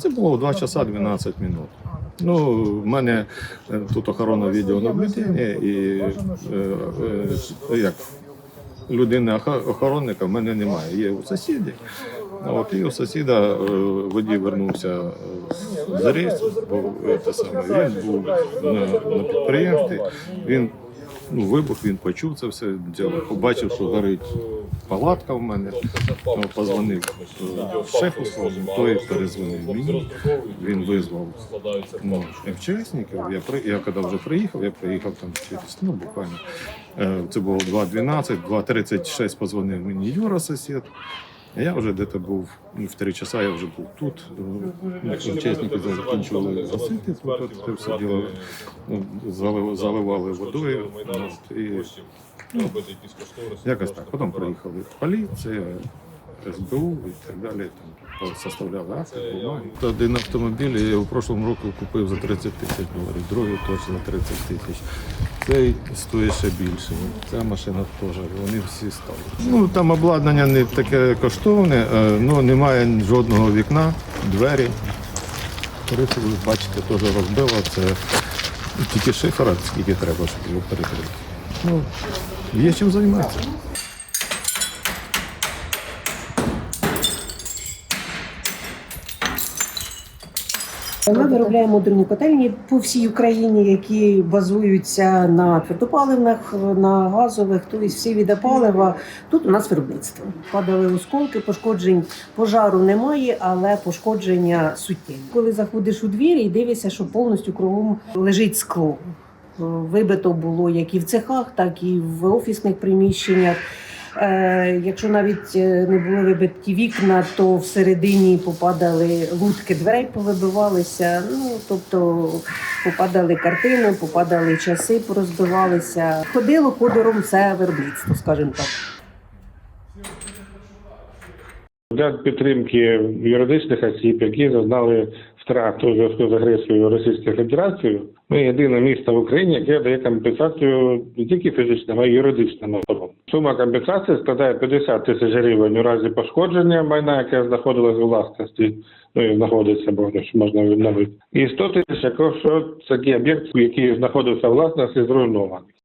Це було 2 часа 12 минут. Ну, в мене е, тут охорона відеонаблюдення і е, е, як людини охоронника в мене немає. Є у сусідів. От, і у сусіда е, водій вернувся з рейсу, бо е, те саме, він був на, на підприємстві. Він ну, вибух, він почув це все побачив, що горить палатка в мене. Позвонив е, шефу своєму, той перезвонив мені. Він визвав ну, МЧСників. Я, при- я коли вже приїхав, я приїхав там через, ну, буквально. е, Це було 2.12, 2.36 позвонив мені Юра, сусід. А я вже десь був ну, в три часа, я вже був тут. Ну, МЧСники закінчували гасити, тут це все діло ну, заливали водою. І, ну, якось так. Потім приїхали поліція, СБУ і так далі. Там составляли акти, бумаги. Один автомобіль я у прошлому року купив за 30 тисяч доларів, другий теж за 30 тисяч. Цей стоїть ще більше. Ця машина теж, вони всі стали. Ну там обладнання не таке коштовне, але ну немає жодного вікна, двері. Ви бачите, теж розбило. Це тільки шифера, скільки треба, щоб його перекрити. Ну, є чим займатися. Ми виробляємо модульні котельні по всій Україні, які базуються на твердопаливних, на газових, тобто всі віди палива. Тут у нас виробництво. Падали осколки, пошкоджень пожару немає, але пошкодження суттєві. Коли заходиш у двір і дивишся, що повністю кругом лежить скло. Вибито було як і в цехах, так і в офісних приміщеннях. Е, якщо навіть е, не були вибиті вікна, то всередині попадали лутки дверей, повибивалися. Ну тобто попадали картини, попадали часи, порозбивалися. Ходило ходором все виробництво, скажімо так. Для підтримки юридичних осіб, які зазнали втрат у зв'язку з агресією Російської Федерації, ми єдине місто в Україні, яке дає компенсацію не тільки фізичним, а й юридичним особам. Сума компенсації складає 50 тисяч гривень у разі пошкодження майна, яке знаходилось у власності, ну і знаходиться, бо можна відновити. І 100 тисяч, якщо такий об'єкт, який знаходився у власності, зруйнований.